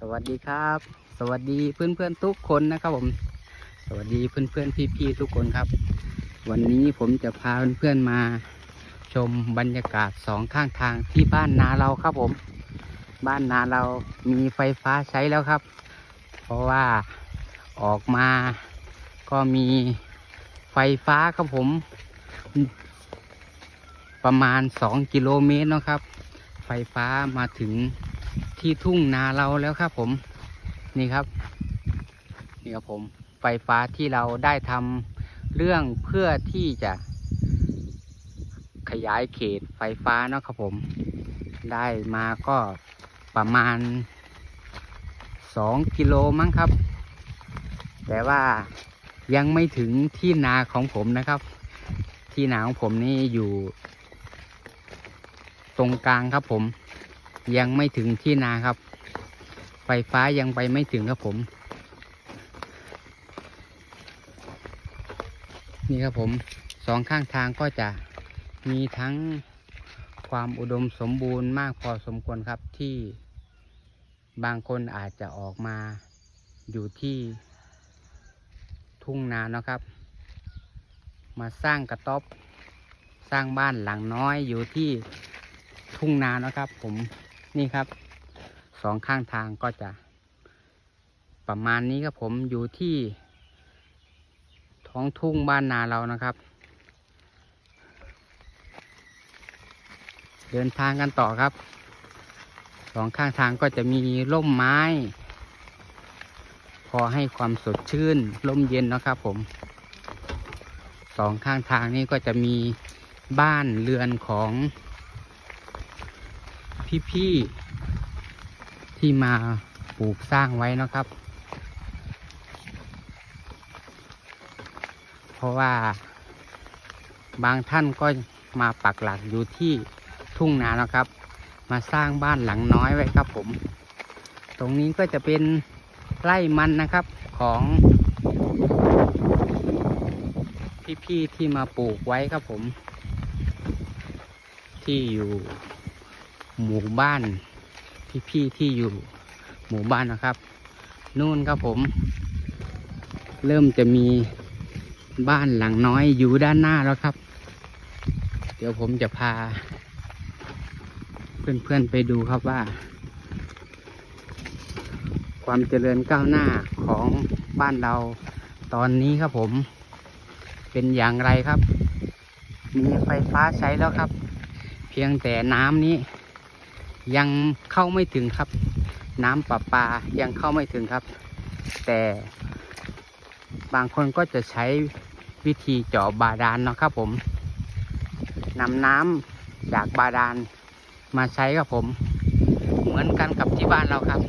สวัสดีครับ สวัสดีเพื่อนเพื่อนทุกคนนะครับผม สวัสดีเพื่อนเพื่อนพี่พี่ทุกคนครับ วันนี้ผมจะพาเพื่อนเพื่อนมาชมบรรยากาศสองข้างทางที่บ้านนาเราครับผม บ้านนาเรามีไฟฟ้าใช้แล้วครับ เพราะว่าออกมาก็มีไฟฟ้าครับผม ประมาณ 2 กิโลเมตรนะครับ ไฟฟ้ามาถึง ที่ทุ่งนาเราแล้วครับผมนี่ครับนี่ครับผมไฟฟ้าที่เราได้ทำเรื่องเพื่อที่จะขยายเขตไฟฟ้านะครับผม ได้มาก็ประมาณ 2 กิโลมั้งครับ แต่ว่ายังไม่ถึงที่นาของผมนะครับ ที่นาของผมนี่อยู่ ตรงกลางครับผม ยังไม่ถึงที่นาครับ ไฟฟ้ายังไปไม่ถึงครับผม นี่ครับผมสองข้างทางก็จะมีทั้งความอุดมสมบูรณ์มากพอสมควรครับที่บางคนอาจจะออกมาอยู่ที่ทุ่งนานะครับ มาสร้างกระต๊อบ สร้างบ้านหลังน้อยอยู่ที่ทุ่งนานะครับผม นี่ครับสองข้างทางก็จะ ประมาณนี้ครับผมอยู่ที่ ท้องทุ่งบ้านนาเรานะครับ เดินทางกันต่อครับสองข้างทางก็จะมีร่มไม้ พอให้ความสดชื่นร่มเย็นนะครับผมสองข้างทางนี้ก็จะมีบ้านเรือนของ พี่ๆที่มาปลูกสร้างไว้นะครับ เพราะว่าบางท่านก็มาปักหลักอยู่ที่ทุ่งนานะครับ มาสร้างบ้านหลังน้อยไว้ครับผม ตรงนี้ก็จะเป็นไร่มันนะครับของพี่ๆที่มาปลูกไว้ครับผม ที่อยู่ หมู่บ้านพี่ที่อยู่หมู่บ้านนะครับ นู่นครับผม เริ่มจะมีบ้านหลังน้อยอยู่ด้านหน้าแล้วครับ เดี๋ยวผมจะพา เพื่อนๆไปดูครับว่า ความเจริญก้าวหน้าของบ้านเราตอนนี้ครับผม เป็นอย่างไรครับ มีไฟฟ้าใช้แล้วครับ เพียงแต่น้ำนี้ ยังเข้าไม่ถึงครับ น้ำประปายังเข้าไม่ถึงครับ แต่บางคนก็จะใช้วิธีเจาะบาดาลเนาะครับผมนำน้ำจากบาดาลมาใช้ครับผม เหมือนกันกับที่บ้านเราครับ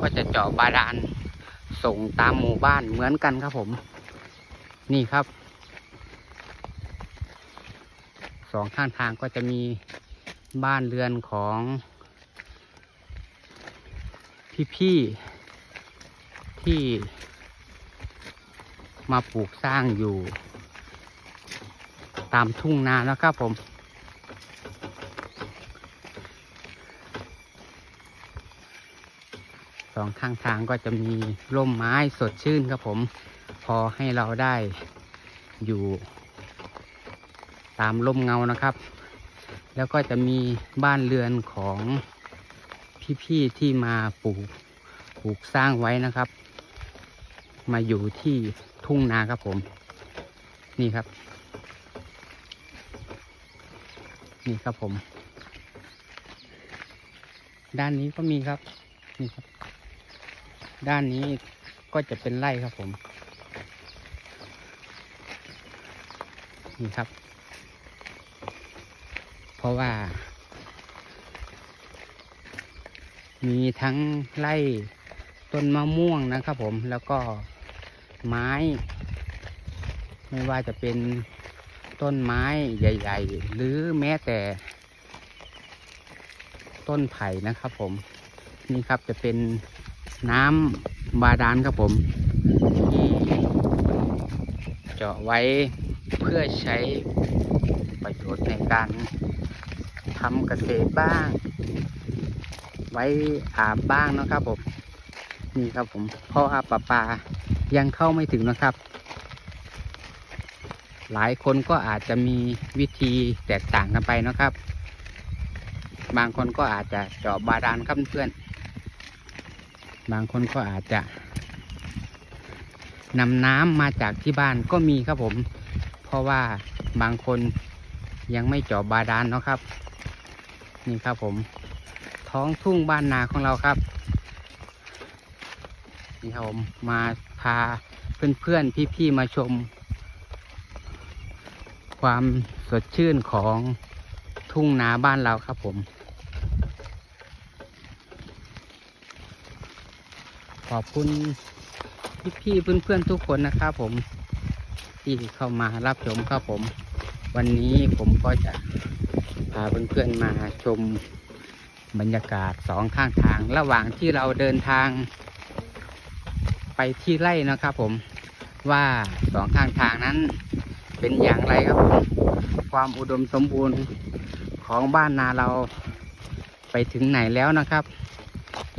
ก็จะเจาะบาดาลส่งตามหมู่บ้านเหมือนกันครับผม นี่ครับสองข้างทางก็จะมี บ้านเรือนของพี่ๆที่มาปลูกสร้างอยู่ ตามทุ่งนาแล้วครับผม สองข้างทางก็จะมีร่มไม้สดชื่นครับผม พอให้เราได้อยู่ตามร่มเงานะครับ แล้วก็จะมีบ้านเรือนของพี่ ๆ ที่มาปลูกปลูกสร้างไว้นะครับ มาอยู่ที่ทุ่งนาครับผม นี่ครับ นี่ครับผม ด้านนี้ก็มีครับ นี่ครับ ด้านนี้ก็จะเป็นไร่ครับผม นี่ครับ เพราะว่า มีทั้งไร่ต้นมะม่วงนะครับผมแล้วก็ไม้ ไม่ว่าจะเป็นต้นไม้ใหญ่ ๆ หรือแม้แต่ ต้นไผ่นะครับผม นี่ครับจะเป็นน้ำบาดาลครับผมที่เจาะไว้เพื่อใช้ประโยชน์ในการ ทำเกษตรบ้าง ไว้อาบบ้างนะครับผมนี่ครับผมพราะอาปลาปลายังเข้าไม่ถึงนะครับ หลายคนก็อาจจะมีวิธีแตกต่างกันไปนะครับ บางคนก็อาจจะเจาะบาดาลครับเพื่อน บางคนก็อาจจะนำน้ำมาจากที่บ้านก็มีครับผม เพราะว่าบางคน ยังไม่เจาะบาดาลเนาะครับ นี่ครับผม ท้องทุ่งบ้านนาของเราครับ นี่ครับผมมาพาเพื่อนๆพี่ๆมาชม ความสดชื่นของทุ่งนาบ้านเราครับผมขอบคุณพี่ๆเพื่อนๆทุกคนนะครับผม ที่เข้ามารับชมครับผม วันนี้ผมก็จะพาเพื่อนๆมาชมบรรยากาศสองข้างทาง ระหว่างที่เราเดินทาง ไปที่ไร่นะครับผมว่าสองข้างทางนั้นเป็นอย่างไรครับผมความอุดมสมบูรณ์ของบ้านนาเราไปถึงไหนแล้วนะครับ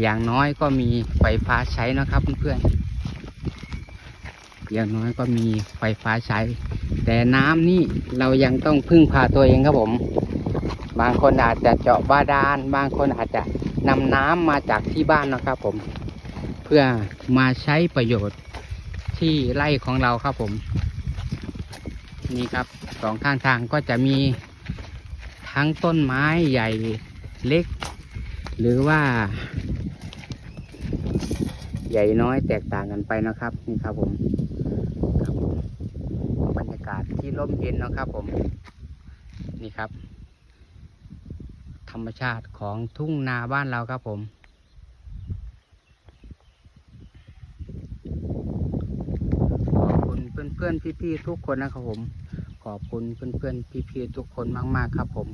อย่างน้อยก็มีไฟฟ้าใช้นะครับเพื่อนๆอย่างน้อยก็มีไฟฟ้าใช้ แต่น้ำนี่เรายังต้องพึ่งพาตัวเองครับผม บางคนอาจจะเจาะบาดาล บางคนอาจจะนำน้ำมาจากที่บ้านนะครับผม เพื่อมาใช้ประโยชน์ที่ไร่ของเราครับผม นี่ครับสองข้างทางก็จะมีทั้งต้นไม้ใหญ่เล็ก หรือว่า ใหญ่น้อยแตกต่างกันไปนะครับ นี่ครับผมครับผมบรรยากาศที่ร่มเย็นนะครับผม นี่ครับ ธรรมชาติของทุ่งนาบ้านเราครับผม ขอบคุณเพื่อนๆพี่ๆทุกคนนะครับผม ขอบคุณเพื่อนๆพี่ๆทุกคนมาก ๆ ครับผม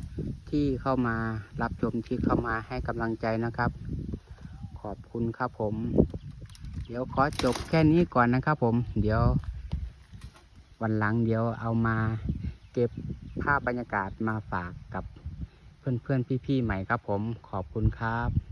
ที่เข้ามารับชมที่เข้ามาให้กำลังใจนะครับ ขอบคุณครับผม เดี๋ยวขอจบแค่นี้ก่อนนะครับผม เดี๋ยว วันหลังเดี๋ยวเอามาเก็บภาพบรรยากาศมาฝากกับเพื่อนๆพี่ๆใหม่ครับผมขอบคุณครับ